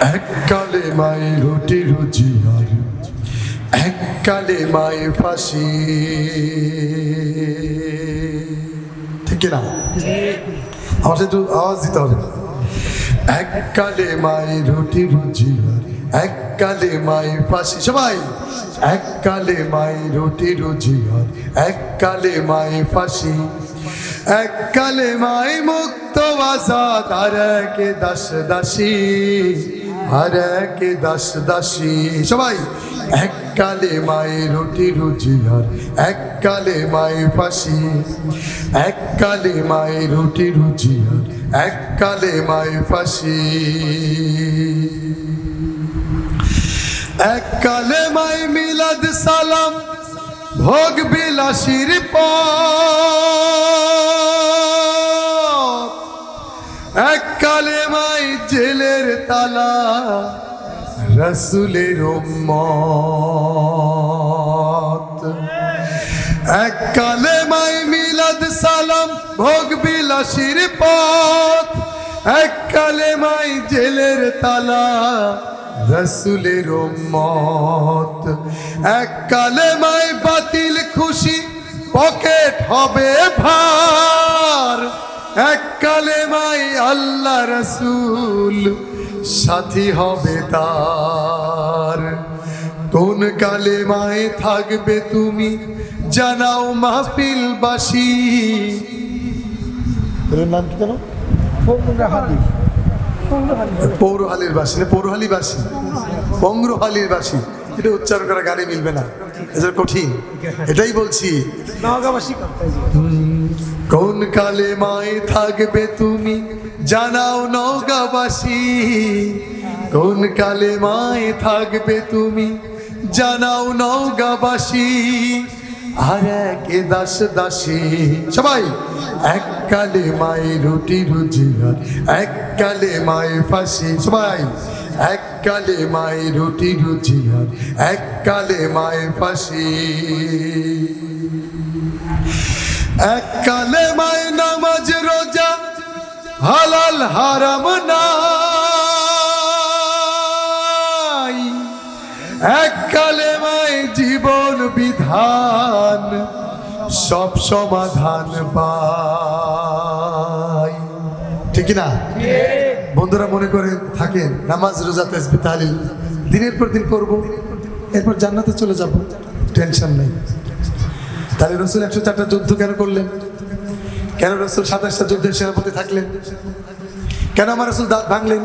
এককালে মাই রুটি রুজি আর এককালে মাই ফাঁসি। ঠিক না আমার একটু আওয়াজ দিতে হবে। এককালে মাই রুটি রুজি আর এককালে মাই ফাঁসি। সবাই, এককালে মাই রুটি রুজি আর এককালে মাই ফাঁসি। এককালে মাই মুক্ত আজাদ আর একে দাস দাসী। আর একে দাস দাসী সবাই এককালে মাই রুটি রুজি আর এককালে মাই ফাঁসি এক এককালে মাই রুটি রুজি আর এককালে মাই ফাঁসি এককালে মাই মিলাদ সালাম ভোগ বিলাসীর পথ তালা রসুলের উম্মত। এককালে মাই মিলাদ সালাম, ভোগ বিলাসীর পথ। এককালে মাই জেলের তালা রসুলের উম্মত। এককালে মাই বাতিল খুশি, পকেট হবে ভার। এককালে মাই আল্লাহ রসুল সাথী হবে তার। কোন কালে মায়ে থাকবে তুমি জানাও মাহফিল বাসী নাম কি কেন পৌরহালির বাসী না পৌরহালি বাসী পঙ্গ্রহালির বাসী এটা উচ্চারণ করা গানে মিলবে না। এটা কঠিন। এটাই বলছি। কোন কালে মায়ে থাকবে তুমি জানাও নৌকাবাসী কোন কালে মায়ে থাকবে তুমি? জানাও নৌকাবাসী আর এক দাস দাসী। সবাই, এক কালে মায়ে রুটি রুজি আর এক কালে মায়ে ফাঁসি। সবাই, এক কালে মায়ে রুটি রুজি আর এক কালে মায়ে ফাঁসি। এক কালে মায় নামাজ রোজা হালাল হারাম নাই। এক কালে মায় জীবন বিধান, সব সমাধান পাই। ঠিক না বন্ধুরা মনে করে থাকেন, নামাজ, রোজা তেসবি তাহলিল দিনের পর দিন করব, এরপর জান্নাতে চলে যাব। টেনশন নেই। তাহলে রসুল একশো চারটা যুদ্ধ কেন করলেন? কেন রসুল সাতাশটা যুদ্ধের সেনাপতি থাকলেন? কেন আমার রসুল দাঁত ভাঙলেন?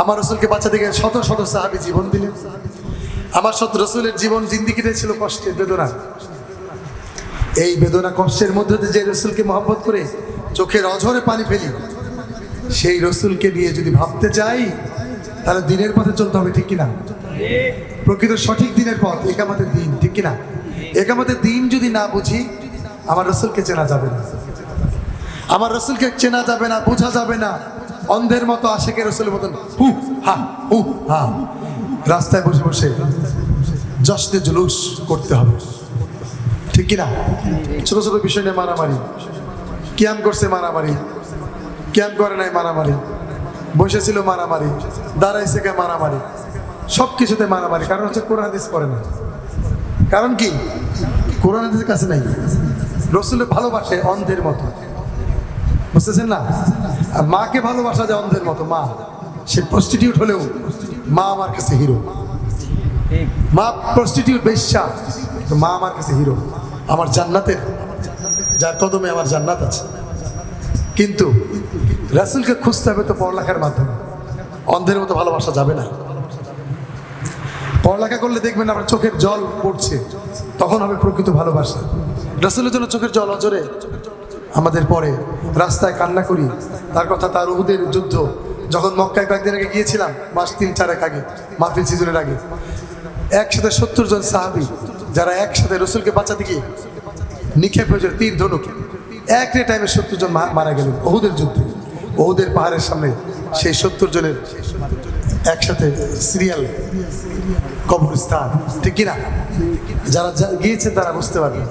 আমার রসুলকে বাচ্চা থেকে শত শত সাহাবি জীবন দিলেন। আমার সত রসুলের জীবন জিন্দিগিতে ছিল কষ্টের বেদনা। এই বেদনা কষ্টের মধ্যে যে রসুলকে মহব্বত করে চোখের অঝরে পানি ফেলি, সেই রসুলকে নিয়ে যদি ভাবতে চাই, তাহলে দিনের পথে চলতে হবে, ঠিক কিনা? প্রকৃত সঠিক দিনের পথ, একামাতের দিন, ঠিক কিনা? একামাতের দিন যদি না বুঝি, আমার রসুলকে চেনা যাবে না। আমার রসুলকে চেনা যাবে না, বোঝা যাবে না। অন্ধের মতো, আশেকের রসুলের মতন। হু, হা হু, হা। রাস্তায় বসে বসে জশ্নে জুলুস করতে হবে। ঠিক কিনা? ছোট ছোট বিষয় নিয়ে মারামারি। ক্যাম্প করছে মারামারি। ক্যাম্প করে নাই মারামারি। বসেছিল মারামারি। দাঁড়াইছে কে মারামারি। সব কিছুতে মারামারি। কারণ হচ্ছে কোরআন হাদিস পড়ে না। কারণ কি? কোরআন হাদিসের কাছে নাই। রসুলের ভালোবাসে অন্ধের মতো। বুঝতেছেন না? মাকে ভালোবাসা যায় অন্ধের মতো, মা। সে প্রস্টিটিউট হলেও মা আমার কাছে হিরো মা প্রস্টিটিউট বেশ্যা মা আমার কাছে হিরো আমার জান্নাতের, যার কদমে আমার জান্নাত আছে। কিন্তু রাসুলকে খুঁজতে হবে তো পড়ালেখার মাধ্যমে। অন্ধের মতো ভালোবাসা যাবে না। পড়ালেখা করলে দেখবেন আপনার চোখের জল পড়ছে, তখন হবে প্রকৃত ভালোবাসা। রাসুলের জন্য চোখের জল অজরে আমাদের পরে রাস্তায় কান্না করি। তার কথা তার উহুদের যুদ্ধ। যখন মক্কায় কয়েকদিন আগে গিয়েছিলাম, মাস তিন চারেক আগে, মাহফিল সিজনের আগে। একসাথে সত্তর জন সাহাবি, যারা একসাথে রসুলকে বাঁচাতে গিয়ে নিক্ষেপ হয়েছে, তীর ধনুক। এক টাইমে সত্তর জন মারা গেলেন ওহুদের যুদ্ধে। ওহুদের পাহাড়ের সামনে সেই সত্তর জনের একসাথে সিরিয়াল, কবরস্থান। ঠিক কিনা? যারা গিয়েছেন তারা বুঝতে পারবেন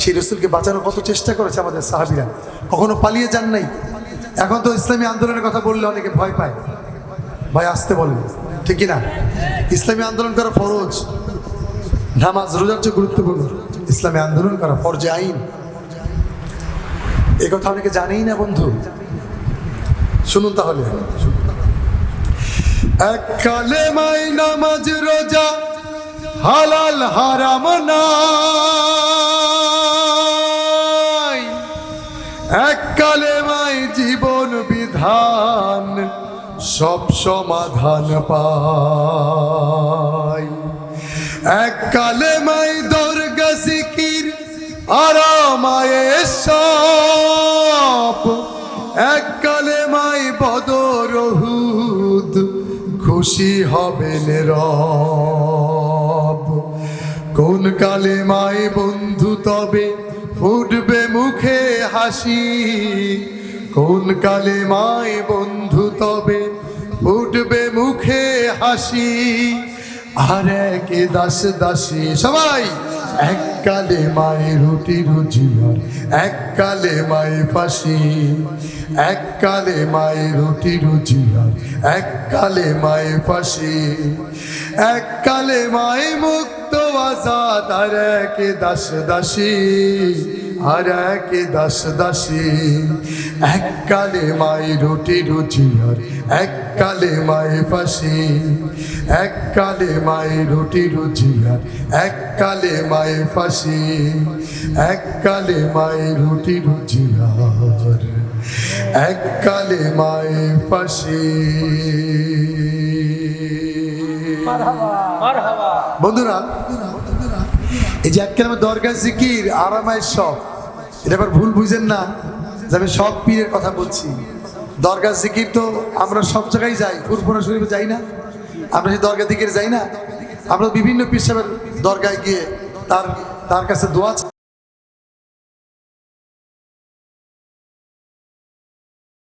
সেই রসুলকে বাঁচানোর কত চেষ্টা করেছে আমাদের সাহাবিরা। কখনো পালিয়ে যান নাই। এখন তো ইসলামী আন্দোলনের কথা বললে অনেকে ভয় পায়। ভয় আসতে বলেন ঠিক না ইসলামী আন্দোলন করা ফরজ। নামাজ, রোজার চেয়ে গুরুত্বপূর্ণ। ইসলামী আন্দোলন করা ফরজে আইন। এ কথা অনেকে জানেই না, বন্ধু। শুনুন তাহলে। এক কালে মাই নামাজ, রোজা হালাল, হারাম নাই এক কালে মাই জীবন বিধান, সব সমাধান পাই। এক কালে মাই দর্গা সিকির আরামায়ে সব এক কালে মাই বদরহুদ খুশি হবেন রব। কোন কালে মাই বন্ধু তবে ফুটবে মুখে হাসি। কোন কালে মাই বন্ধু তবে ফুটবে মুখে হাসি। আর একে দাস দাসী, সবাই! এক কালে মায়ে রুটি রুজিয়ার এক কালে মায়ে ফাঁসি। এক কালে মায়ে রুটি রুজিয়ার এক কালে মায়ে ফাঁসি। এক কালে মায়ে মুক্ত আজাদ আর একে দাস দাসী আর একে দাস দাসী এক কালে মাই রুটি রুজিয়ার এক কালে মায়ে ফাঁসি। এক কালে মায়ে রুটি রুজিয়ার এক কালে মায়ে ফাঁসি। এক কালে মায়ে রুটি রুজিয়ার এক কালে মায়ে ফাঁসি। বন্ধুরা এই যে এক আমার দরগা জিকির, আরামায় শখ। এটা আবার ভুল বুঝেন না, যে আমি সব পীরের কথা বলছি। দরগা জিকির তো আমরা সব জায়গায় যাই, ফুরফুরা শরীফে যাই না। আমরা সেই দরগা দিকের যাই না। আমরা বিভিন্ন পীর সাহেবের দরগায় গিয়ে তার তার কাছে দোয়া।